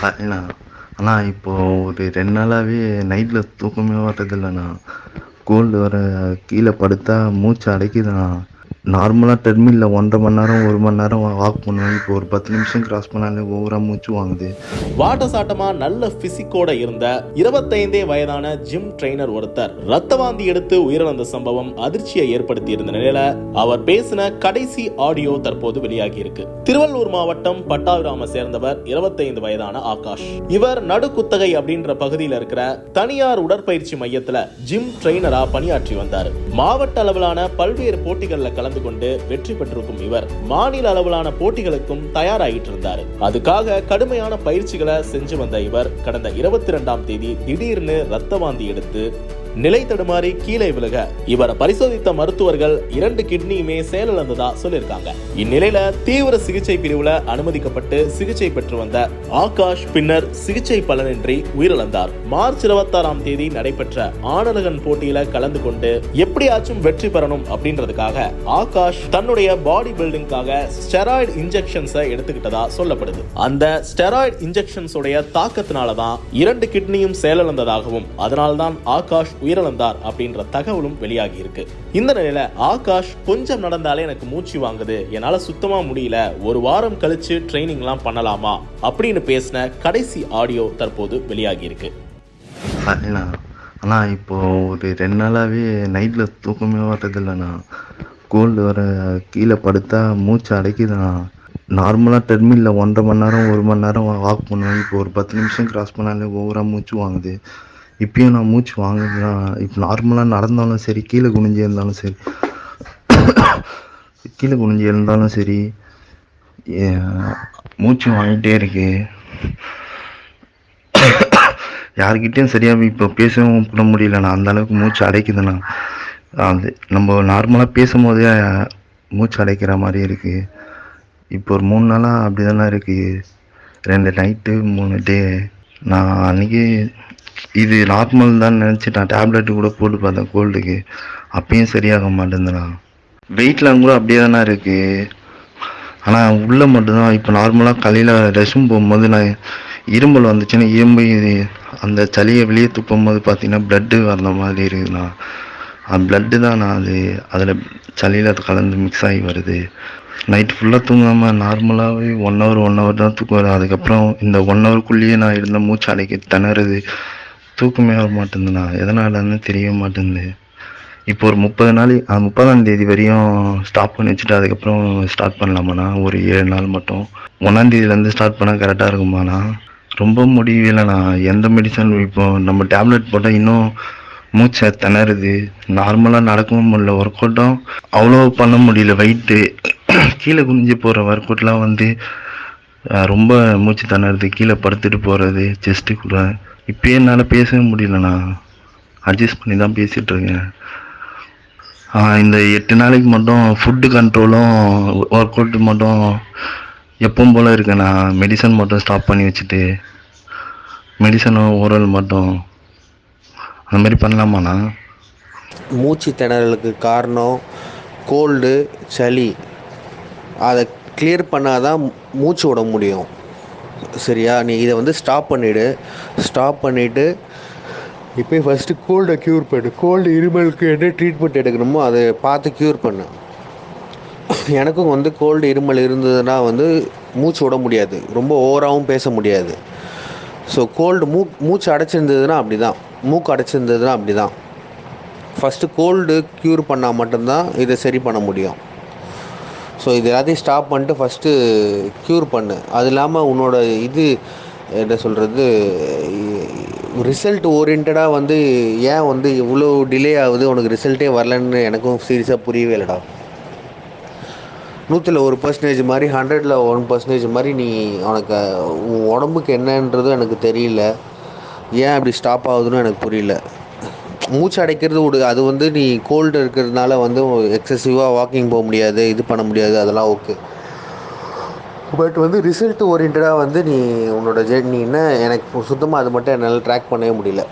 அண்ணா அண்ணா இப்போது ஒரு ரெண்டு நாளாகவே நைட்டில் தூக்கமே வர்றதில்லண்ணா கோல்டு வேறு கீழே படுத்தா மூச்சு அடைக்குதுண்ணா. நார்மலாக ட்ரெட்மில்லில் ஒன்றரை மணி நேரம் ஒரு மணி நேரம் வாக் பண்ணுவாங்க இப்போ ஒரு பத்து நிமிஷம் கிராஸ் பண்ணாலே ஓவராக மூச்சு வாங்குது. வாட்ட சாட்டமா நல்ல பிசிக்கோட இருந்த இருபத்தைந்தே வயதான ஜிம் ட்ரெய்னர் ஒருத்தர் ரத்த வாந்தி எடுத்து உயிரிழந்த சம்பவம் அதிர்ச்சியை ஏற்படுத்தி இருந்த நிலையில அவர் பேசின கடைசி ஆடியோ தற்போது வெளியாகி இருக்கு. திருவள்ளூர் மாவட்டம் பட்டாபிராம சேர்ந்தவர் இருபத்தைந்து வயதான ஆகாஷ். இவர் நடுக்குத்தகை அப்படின்ற பகுதியில் இருக்கிற தனியார் உடற்பயிற்சி மையத்துல ஜிம் ட்ரெய்னரா பணியாற்றி வந்தார். மாவட்ட அளவிலான பல்வேறு போட்டிகள்ல கலந்து கொண்டு வெற்றி பெற்றிருக்கும் இவர். மாநில அளவிலான போட்டிகளுக்கும் தயாராகிட்டு இருந்தார் அதுக்காக கடுமையான பயிற்சிகளை செஞ்சு வந்த இவர் கடந்த இருபத்தி ரெண்டாம் தேதி திடீர்னு ரத்த வாந்தி எடுத்து நிலை தடுமாறி கீழே விழுக. இவரை பரிசோதித்த மருத்துவர்கள் இரண்டு கிட்னியுமே செயலிழந்ததா சொல்லியிருக்காங்க. இந்நிலையில தீவிர சிகிச்சை பிரிவுல அனுமதிக்கப்பட்டு சிகிச்சை பெற்று வந்த ஆகாஷ் பின்னர் சிகிச்சை பலனின்றி உயிரிழந்தார். மார்ச் இருபத்தாறாம் தேதி நடைபெற்ற ஆனலகன் போட்டியில கலந்து கொண்டு எப்படியாச்சும் வெற்றி பெறணும் அப்படின்றதுக்காக ஆகாஷ் தன்னுடைய பாடி பில்டிங்காக ஸ்டெராய்டு இன்ஜெக்ஷன்ஸை எடுத்துக்கிட்டதா சொல்லப்படுது. அந்த ஸ்டெராய்டு இன்ஜெக்ஷன்ஸ் உடைய தாக்கத்தினால தான் இரண்டு கிட்னியும் செயலிழந்ததாகவும் அதனால்தான் ஆகாஷ் உயிரிழந்தார் அப்படின்ற தகவலும் வெளியாகி இருக்கு இந்த நிலையில ஆகாஷ் கொஞ்சம் நடந்தாலே எனக்கு மூச்சு வாங்குது என்னால சுத்தமா முடியல ஒரு வாரம் கழிச்சு ட்ரைனிங்லாம் பண்ணலாமா அப்படின்னு பேசின கடைசி ஆடியோ தற்போது வெளியாகி இருக்கு அண்ணா அண்ணா இப்போது ஒரு ரெண்டு நாளாகவே நைட்டில் தூக்கமே வர்றதில்லண்ணா கோல்டு வர கீழே படுத்தா மூச்சு அடைக்குதுண்ணா நார்மலாக ட்ரெட்மில்லில் ஒன்றரை மணி நேரம் ஒரு மணி நேரம் வாக் பண்ணுவேன் இப்போ ஒரு பத்து நிமிஷம் கிராஸ் பண்ணாலே ஓவராக மூச்சு வாங்குது. இப்பயும் நான் மூச்சு வாங்குதுண்ணா இப்போ நார்மலாக நடந்தாலும் சரி கீழே குனிஞ்சு இருந்தாலும் சரி கீழே குனிஞ்சு இருந்தாலும் சரி மூச்சு வாங்கிட்டே இருக்குது யாருக்கிட்டேயும் சரியாக இப்போ பேசவும் பண்ண முடியலண்ணா அந்த அளவுக்கு மூச்சு அடைக்குதுண்ணா. அது நம்ம நார்மலாக பேசும்போதே மூச்சு அடைக்கிற மாதிரி இருக்குது இப்போ ஒரு மூணு நாளாக அப்படி தானே இருக்குது ரெண்டு நைட்டு மூணு டே நான் அன்னைக்கு இது நார்மல் தான் நினச்சி நான் டேப்லெட்டு கூட போட்டு பார்த்தேன் கோல்டுக்கு அப்பயும் சரியாக மாட்டேங்குதுண்ணா வெயிட்லாம் கூட அப்படியே தானே இருக்குது ஆனால் உள்ளே மட்டும்தான். இப்போ நார்மலாக காலையில் ரெஸ்ட் போகும்போது நான் இரும்பல் வந்துச்சுன்னா இரும்பு அந்த சளியை வெளியே துப்பும்போது பார்த்தீங்கன்னா ப்ளட்டு வர்ற மாதிரி இருக்குதுண்ணா அந்த ப்ளட்டு தான் அது. அதில் சளியில் அது கலந்து மிக்ஸ் ஆகி வருது. நைட் ஃபுல்லாக தூங்காமல் நார்மலாகவே ஒன் ஹவர் ஒன் ஹவர் தான் தூக்கம் வரும். அதுக்கப்புறம் இந்த ஒன் ஹவருக்குள்ளேயே நான் இருந்த மூச்சு அடைக்க திணறுது. தூக்கமே வர மாட்டேங்குதுண்ணா. எதனாலன்னு தெரிய மாட்டேங்குது. இப்போ ஒரு முப்பது நாள் முப்பதாம் தேதி வரையும் ஸ்டாப் பண்ணி வச்சுட்டு அதுக்கப்புறம் ஸ்டார்ட் பண்ணலாமாண்ணா? ஒரு ஏழு நாள் மட்டும். ஒன்றாம் தேதியிலேருந்து ஸ்டார்ட் பண்ணால் கரெக்டாக இருக்குமாண்ணா? ரொம்ப முடியலண்ணா எந்த மெடிசன் இப்போ நம்ம டேப்லெட் போட்டால் இன்னும் மூச்சை திணறுது. நார்மலாக நடக்கவும் முடியல. ஒர்க் அவுட்டும் அவ்வளோ பண்ண முடியல. வெயிட்டு கீழே குனிஞ்சு போகிற ஒர்க் அவுட்லாம் வந்து ரொம்ப மூச்சு திணறுது. கீழே படுத்துட்டு போகிறது செஸ்ட்டுக்குள்ளே இப்போயே என்னால் பேசவே முடியலண்ணா அட்ஜஸ்ட் பண்ணி தான் பேசிகிட்ருக்கேன் இந்த எட்டு நாளைக்கு மட்டும் ஃபுட்டு கண்ட்ரோலும் ஒர்க் அவுட் மட்டும் எப்பவும் போல் இருக்கேண்ணா மெடிசன் மட்டும் ஸ்டாப் பண்ணி வச்சுட்டு மெடிசனும் ஓரல் மட்டும் அந்த மாதிரி பண்ணலாமாண்ணா மூச்சு திணறலுக்கு காரணம் கோல்டு சளி. அதை கிளியர் பண்ணால் தான் மூச்சு விட முடியும். சரியா? நீ இதை வந்து ஸ்டாப் பண்ணிவிடு ஸ்டாப் பண்ணிவிட்டு இப்போ ஃபஸ்ட்டு கோல்டை க்யூர் பண்ணு. கோல்டு இருமலுக்கு என்ன ட்ரீட்மெண்ட் எடுக்கணுமோ அதை பார்த்து க்யூர் பண்ணு. எனக்கும் வந்து கோல்டு இருமல் இருந்ததுன்னா வந்து மூச்சு விட முடியாது. ரொம்ப ஓவராகவும் பேச முடியாது. ஸோ கோல்டு மூ மூச்சு அடைச்சிருந்ததுன்னா அப்படி தான் மூக்கு அடைச்சிருந்ததுன்னா அப்படி தான் ஃபஸ்ட்டு கோல்டு க்யூர் பண்ணால் மட்டும்தான் இதை சரி பண்ண முடியும். ஸோ இது எல்லாத்தையும் ஸ்டாப் பண்ணிட்டு ஃபஸ்ட்டு க்யூர் பண்ணு. அது இல்லாமல் உன்னோட இது என்ன சொல்கிறது ரிசல்ட் ஓரியன்டாக வந்து ஏன் வந்து இவ்வளோ டிலே ஆகுது? உனக்கு ரிசல்ட்டே வரலன்னு எனக்கும் சீரியஸாக புரியவே இல்லைடா. நூற்றில் ஒரு பர்சன்டேஜ் மாதிரி ஹண்ட்ரடில் ஒன் பர்சன்டேஜ் மாதிரி நீ உனக்கு உன் உடம்புக்கு என்னன்றதும் எனக்கு தெரியல. ஏன் அப்படி ஸ்டாப் ஆகுதுன்னு எனக்கு புரியல. மூச்சு அடைக்கிறது விடு. அது வந்து நீ கோல்டு இருக்கிறதுனால வந்து எக்ஸசிவாக வாக்கிங் போக முடியாது இது பண்ண முடியாது அதெல்லாம் ஓகே பட் வந்து ரிசல்ட் ஓரியன்டாக வந்து நீ உன்னோட ஜெர்னின்னு எனக்கு சுத்தமாக அது மட்டும் என்னால் ட்ராக் பண்ணவே முடியல.